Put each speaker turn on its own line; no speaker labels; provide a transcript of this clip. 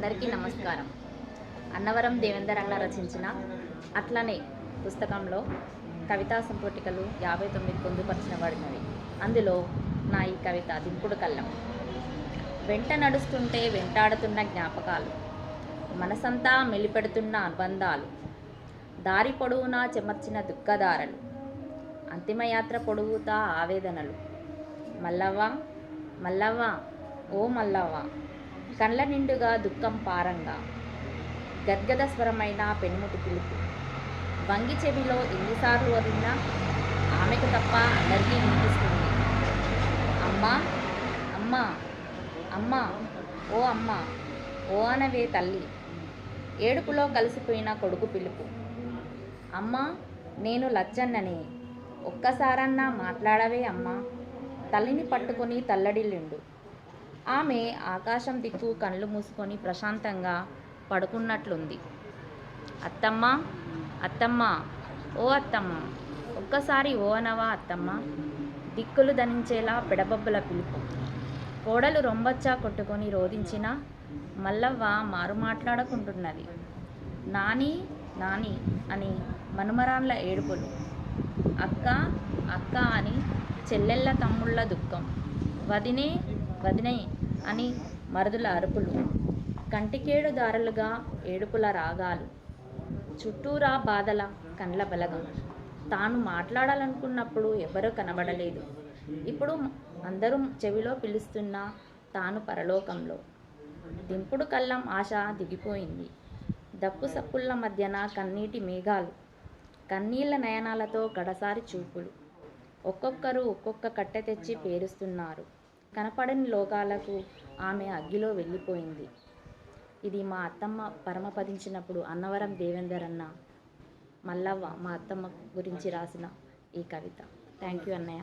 అందరికీ నమస్కారం. అన్నవరం దేవేందర్ అన్న రచించిన అట్లనే పుస్తకంలో కవితా సంపుటికలు యాభై తొమ్మిది పొందుపరచబడినవి అందులో నా ఈ కవిత దింపుడు కళ్ళం. వెంట నడుస్తుంటే వెంటాడుతున్న జ్ఞాపకాలు. మనసంతా మెలిపెడుతున్న అనుబంధాలు. దారి పొడవునా చెమర్చిన దుఃఖదారలు అంతిమయాత్ర పొడుగుతా ఆవేదనలు. మల్లవ్వ మల్లవ్వ ఓ మల్లవ్వ కళ్ళ నిండుగా దుఃఖం పారంగా. గద్గద స్వరమైన పెనుముటి పిలుపు. వంగి చెవిలో ఎన్నిసార్లు వదిలినా ఆమెకు తప్ప అందరికీ వినిపిస్తుంది. అమ్మా అమ్మా అమ్మా ఓ అమ్మా ఓ అనవే తల్లి. ఏడుపులో కలిసిపోయిన కొడుకు పిలుపు. అమ్మా నేను లచ్చన్ననే. ఒక్కసారన్నా మాట్లాడవే అమ్మా. తల్లిని పట్టుకుని తల్లడిల్లిండు. ఆమె ఆకాశం దిక్కు కళ్ళు మూసుకొని ప్రశాంతంగా పడుకున్నట్లుంది. అత్తమ్మ అత్తమ్మ ఓ అత్తమ్మ ఒక్కసారి ఓ అనవా అత్తమ్మ? దిక్కులు ధనించేలా పిడబబ్బుల పిలుపు. కోడలు రొంబచ్చా కొట్టుకొని రోధించిన మల్లవ్వ మారు మాట్లాడుకుంటున్నది. నాని నాని అని మనుమరాన్ల ఏడుపులు. అక్క అక్క అని చెల్లెళ్ళ తమ్ముళ్ళ దుఃఖం. వదినే వదినే అని మరదుల అరుపులు. కంటికేడు దారులుగా ఏడుపుల రాగాలు. చుట్టూరా బాధల కండ్ల బలగం. తాను మాట్లాడాలనుకున్నప్పుడు ఎవరూ కనబడలేదు. ఇప్పుడు అందరూ చెవిలో పిలుస్తున్నా తాను పరలోకంలో. దింపుడు కళ్ళం ఆశ దిగిపోయింది. దప్పు సప్పుళ్ళ మధ్యన కన్నీటి మేఘాలు. కన్నీళ్ళ నయనాలతో గడసారి చూపులు. ఒక్కొక్కరు ఒక్కొక్క కట్టె తెచ్చి పేరుస్తున్నారు. కనపడని లోకాలకు ఆమె అగ్గిలో వెళ్ళిపోయింది. ఇది మా అత్తమ్మ పరమపదించినప్పుడు అన్నవరం దేవేందర్ అన్న మల్లవ్వ మా అత్తమ్మ గురించి రాసిన ఈ కవిత. థ్యాంక్ యూ అన్నయ్య.